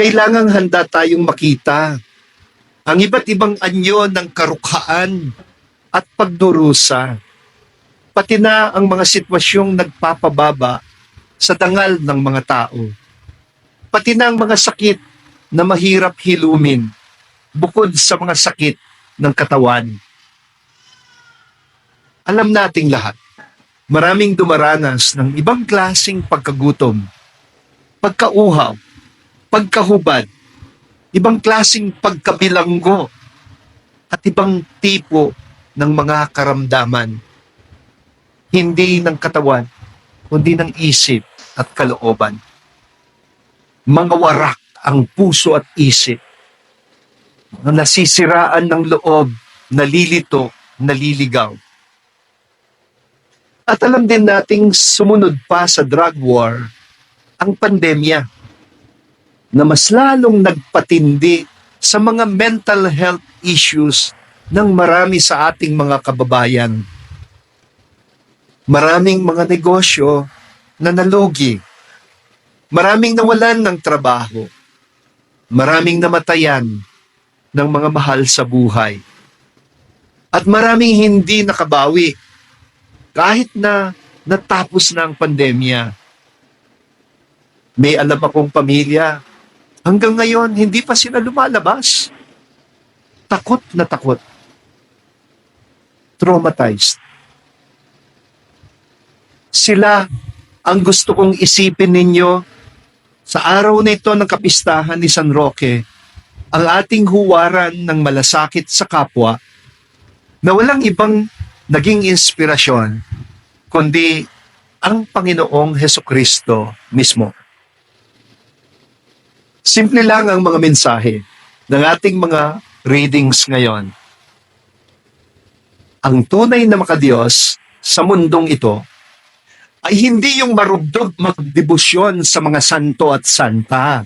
kailangang handa tayong makita ang iba't ibang anyo ng karukhaan at pagdurusa, pati na ang mga sitwasyong nagpapababa sa dangal ng mga tao, pati na ang mga sakit na mahirap hilumin bukod sa mga sakit ng katawan. Alam nating lahat, maraming dumaranas ng ibang klasing pagkagutom, pagkauhaw, pagkahubad, ibang klasing pagkabilanggo, at ibang tipo ng mga karamdaman. Hindi ng katawan, kundi ng isip at kalooban. Mga warak ang puso at isip na nasisiraan ng loob, nalilito, naliligaw. At alam din nating sumunod pa sa drug war ang pandemya na mas lalong nagpatindi sa mga mental health issues ng marami sa ating mga kababayan. Maraming mga negosyo na nalugi. Maraming nawalan ng trabaho. Maraming namatayan ng mga mahal sa buhay. At maraming hindi nakabawi kahit na natapos na ang pandemya. May alam akong pamilya, hanggang ngayon hindi pa sila lumalabas. Takot na takot. Traumatized. Sila ang gusto kong isipin ninyo sa araw na ito ng kapistahan ni San Roque, ang ating huwaran ng malasakit sa kapwa na walang ibang naging inspirasyon kundi ang Panginoong Heso Kristo mismo. Simple lang ang mga mensahe ng ating mga readings ngayon. Ang tunay na makadiyos sa mundong ito ay hindi yung marubdob magdebosyon sa mga santo at santa.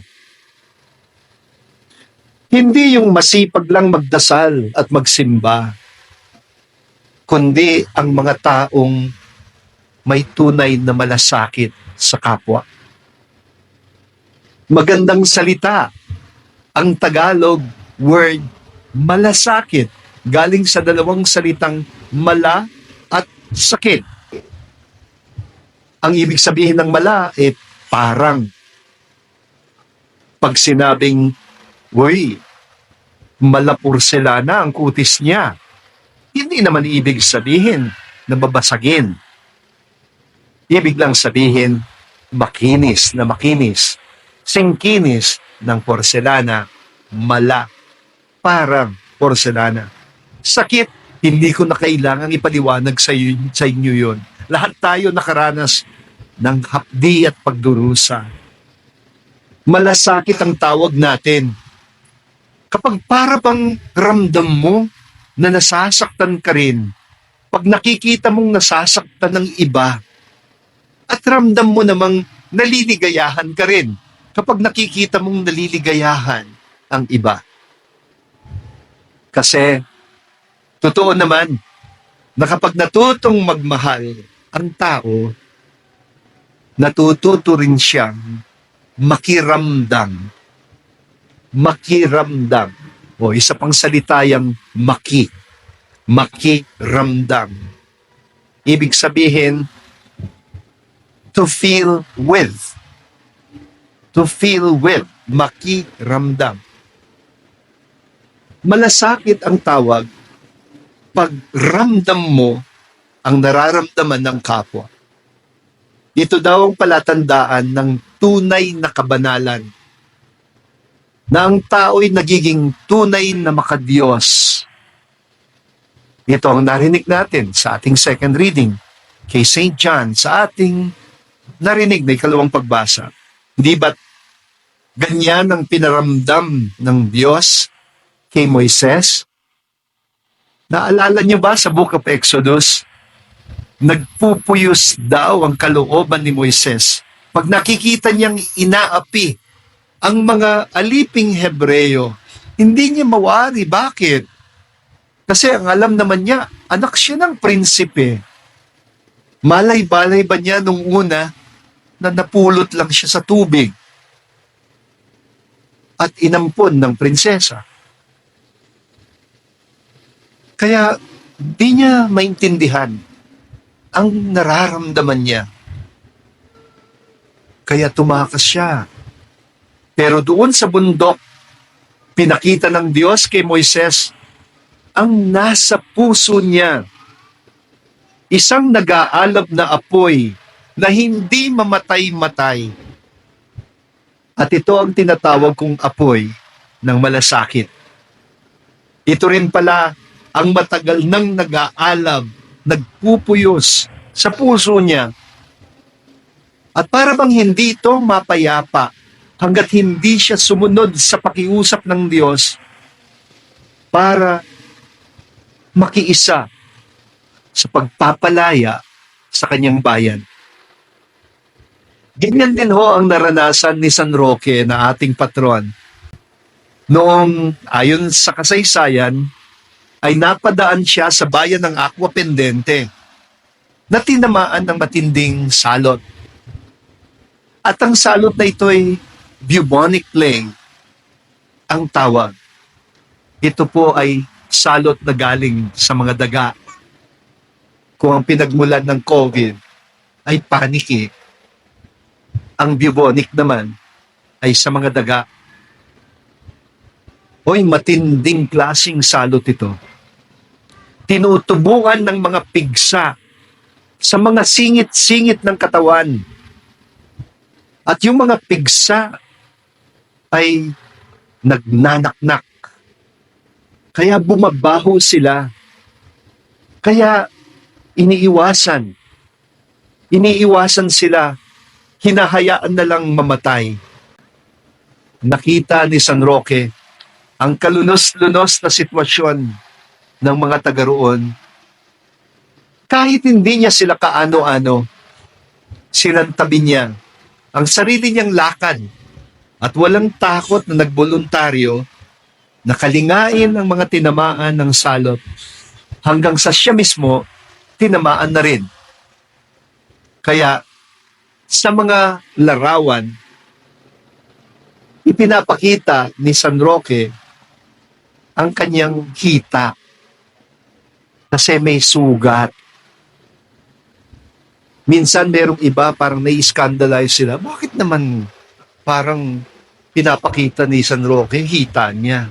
Hindi yung masipag lang magdasal at magsimba, kundi ang mga taong may tunay na malasakit sa kapwa. Magandang salita, ang Tagalog word malasakit galing sa dalawang salitang mala at sakit. Ang ibig sabihin ng mala, eh, parang. Pag sinabing, Uy, malapurselana ang kutis niya. Hindi naman ibig sabihin na babasagin. Ibig lang sabihin, makinis na makinis. Singkinis ng porselana, mala, parang porselana. Sakit, hindi ko na kailangang ipaliwanag sa, iyo, sa inyo yun. Lahat tayo nakaranas ng hapdi at pagdurusa. Malasakit ang tawag natin. Kapag para bang ramdam mo na nasasaktan ka rin, pag nakikita mong nasasaktan ng iba, at ramdam mo namang naliligayahan ka rin kapag nakikita mong naliligayahan ang iba. Kasi, totoo naman, na kapag natutong magmahal ang tao, natututo rin siyang makiramdam. Makiramdam. O isa pang salita yung maki. Makiramdam. Ibig sabihin, to feel with. To feel with. Makiramdam. Malasakit ang tawag pag ramdam mo ang nararamdaman ng kapwa. Ito daw ang palatandaan ng tunay na kabanalan na ang tao'y nagiging tunay na makadiyos. Ito ang narinig natin sa ating second reading kay St. John sa ating narinig na ikalawang pagbasa. Di ba't ganyan ang pinaramdam ng Diyos kay Moises? Naalala niyo ba sa Book of Exodus? Nagpupuyos daw ang kalooban ni Moises. Pag nakikita niyang inaapi ang mga aliping Hebreyo, hindi niya mawari. Bakit? Kasi ang alam naman niya, anak siya ng prinsipe. Malay-balay ba niya nung una na napulot lang siya sa tubig? at inampon ng prinsesa. Kaya di niya maintindihan ang nararamdaman niya. Kaya tumakas siya. Pero doon sa bundok, pinakita ng Diyos kay Moises ang nasa puso niya. Isang nag-aalab na apoy na hindi mamatay-matay. At ito ang tinatawag kong apoy ng malasakit. Ito rin pala ang matagal nang nag-aalab, nagpupuyos sa puso niya. At para bang hindi ito mapayapa hanggat hindi siya sumunod sa pakiusap ng Diyos para makiisa sa pagpapalaya sa kanyang bayan. Ganyan din ho ang naranasan ni San Roque na ating patron. Noong ayon sa kasaysayan, ay napadaan siya sa bayan ng Aqua Pendente na tinamaan ng matinding salot. At ang salot na ito ay bubonic plague ang tawag. Ito po ay salot na galing sa mga daga. Kung ang pinagmulan ng COVID ay paniki, ang bubonic naman ay sa mga daga. Hoy, matinding klasing salot ito. Tinutubuan ng mga pigsa sa mga singit-singit ng katawan. At yung mga pigsa ay nagnanaknak. Kaya bumabaho sila. Kaya iniiwasan. Iniiwasan sila. Hinahayaan na lang mamatay. Nakita ni San Roque ang kalunos-lunos na sitwasyon ng mga taga roon. Kahit hindi niya sila kaano-ano, sinantabi niya ang sarili niyang lakad at walang takot na nagboluntaryo na kalingain ang mga tinamaan ng salot hanggang sa siya mismo tinamaan na rin. Kaya sa mga larawan, ipinapakita ni San Roque ang kanyang hita kasi may sugat. Minsan merong iba parang nai-scandalize sila. Bakit naman parang pinapakita ni San Roque hita niya?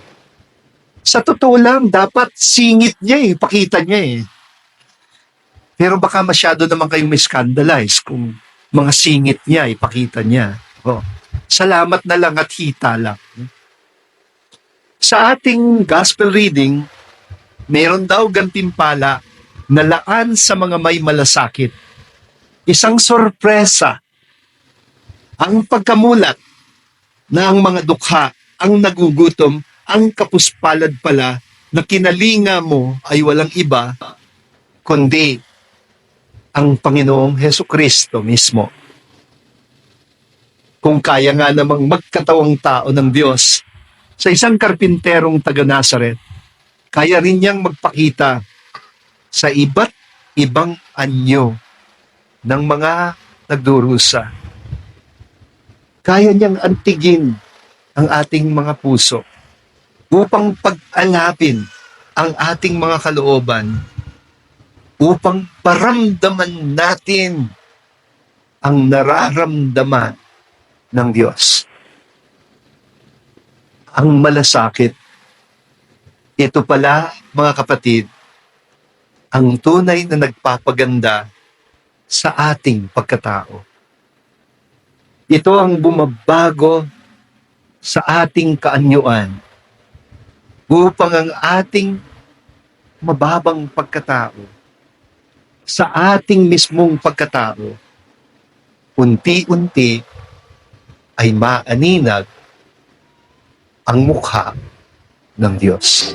Sa totoo lang, dapat singit niya eh, pakita niya eh. Pero baka masyado naman kayong may scandalize kung mga singit niya, ipakita niya. Oh, salamat na lang at hita lang. Sa ating gospel reading, meron daw gantimpala na laan sa mga may malasakit. Isang sorpresa. Ang pagkamulat na ang mga dukha, ang nagugutom, ang kapuspalad pala na kinalinga mo ay walang iba kundi ang Panginoong Heso Kristo mismo. Kung kaya nga namang magkatawang tao ng Diyos sa isang karpinterong taga Nazaret, kaya rin niyang magpakita sa iba't ibang anyo ng mga nagdurusa. Kaya niyang antigin ang ating mga puso upang pag-alapin ang ating mga kalooban upang paramdaman natin ang nararamdaman ng Diyos. Ang malasakit, ito pala mga kapatid, ang tunay na nagpapaganda sa ating pagkatao. Ito ang bumabago sa ating kaanyuan upang ang ating mababang pagkatao sa ating mismong pagkatao unti-unti ay maaninag ang mukha ng Diyos.